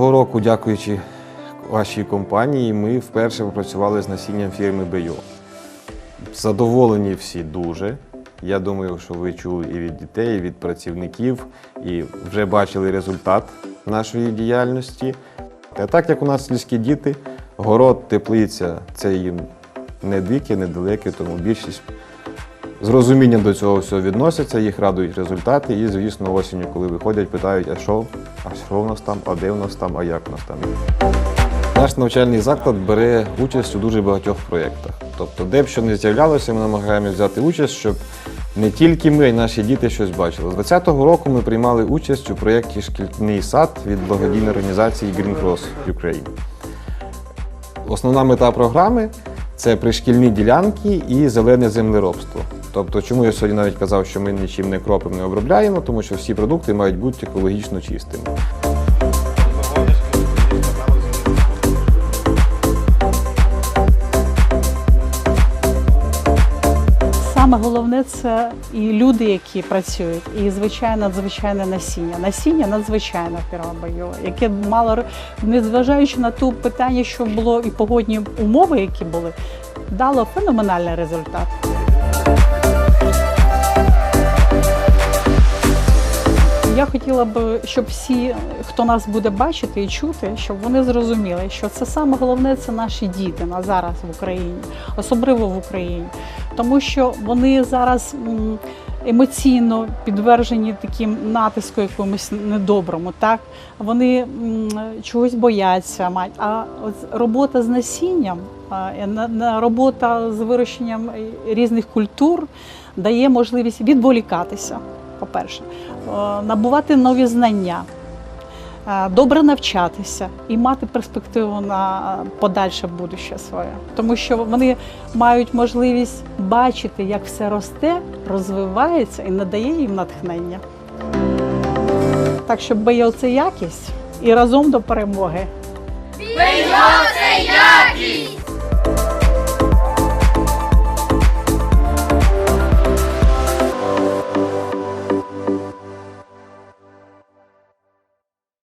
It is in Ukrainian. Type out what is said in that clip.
року, дякуючи вашій компанії, ми вперше попрацювали з насінням фірми Бейо. Задоволені всі дуже. Я думаю, що ви чули і від дітей, і від працівників, і вже бачили результат нашої діяльності. А так як у нас сільські діти, город, теплиця це їм не дике, недалеке, тому більшість з розумінням до цього всього відносяться, їх радують результати. І, звісно, осінню, коли виходять, питають, а що, а що в нас там, а де в нас там, а як в нас там. Наш навчальний заклад бере участь у дуже багатьох проєктах. Тобто, де б що не з'являлося, ми намагаємося взяти участь, щоб не тільки ми, а й наші діти щось бачили. З 2020 року ми приймали участь у проєкті Шкільний сад від благодійної організації Green Cross Ukraine. Основна мета програми це пришкільні ділянки і зелене землеробство. Тобто, чому я сьогодні навіть казав, що ми нічим не кропимо, не обробляємо, тому що всі продукти мають бути екологічно чистими. Саме головне це і люди, які працюють, і звичайно надзвичайне насіння. Насіння надзвичайне піробою, яке мало незважаючи на ту питання, що було і погодні умови, які були, дало феноменальний результат. Хотіла б, щоб всі, хто нас буде бачити і чути, щоб вони зрозуміли, що це саме головне це наші діти на зараз в Україні, особливо в Україні, тому що вони зараз емоційно підвержені таким натиску якомусь недоброму. Так вони чогось бояться, мать. А от робота з насінням, робота з вирощенням е, різних культур дає можливість відволікатися. По-перше, е, набувати нові знання, е, добре навчатися і мати перспективу на подальше будуще своє. Тому що вони мають можливість бачити, як все росте, розвивається і надає їм натхнення. Так що БЙО – це якість і разом до перемоги. Це якість!